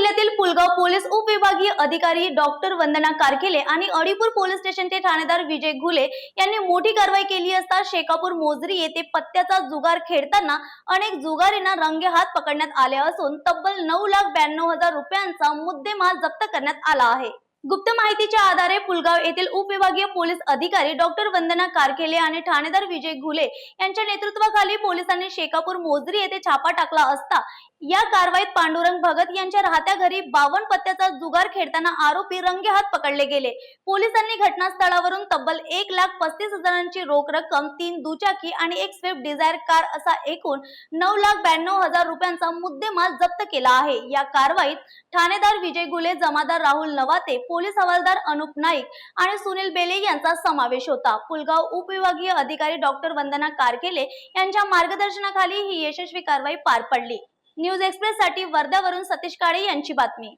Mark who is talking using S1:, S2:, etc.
S1: Police उपविभागीय अधिकारी doctor वंदना कारकिले आणि अडीपूर पोलीस स्टेशनचे ठाणेदार विजय घुले यांनी मोठी कारवाई केली असता शेकापूर मोजरी येथे पत्त्याचा जुगार खेळताना अनेक जुगारींना रंगेहात पकडण्यात आले असून तब्बल नऊ लाख ब्याण्णव हजार रुपयांचा मुद्देमाल जप्त करण्यात आला आहे. गुप्त माहितीच्या आधारे पुलगाव येथील उपविभागीय पोलीस अधिकारी डॉक्टर वंदना कारखेले आणि ठाणेदार विजय घुले यांच्या नेतृत्वाखाली पोलिसांनी शेकापूर मोजरी येथे छापा टाकला असता या कारवाईत पांडुरंग भगत यांच्या राहत्या घरी बावन पत्त्याचा जुगार खेळताना आरोपी रंगेहात पकडले गेले. पोलिसांनी घटनास्थळावरून तब्बल एक लाख पस्तीस हजारांची रोख रक्कम तीन दुचाकी आणि एक स्विफ्ट डिझायर कार असा एकूण नऊ लाख ब्याण्णव हजार रुपयांचा मुद्देमाल जप्त केला आहे. या कारवाईत ठाणेदार विजय गुले जमादार राहुल नवाते पोलीस हवालदार अनुप नाईक आणि सुनील बेले यांचा समावेश होता. पुलगाव उपविभागीय अधिकारी डॉक्टर वंदना कारकेले यांच्या मार्गदर्शनाखाली ही यशस्वी कारवाई पार पडली. न्यूज एक्सप्रेस साठी वर्ध्यावरून सतीश काळे यांची बातमी.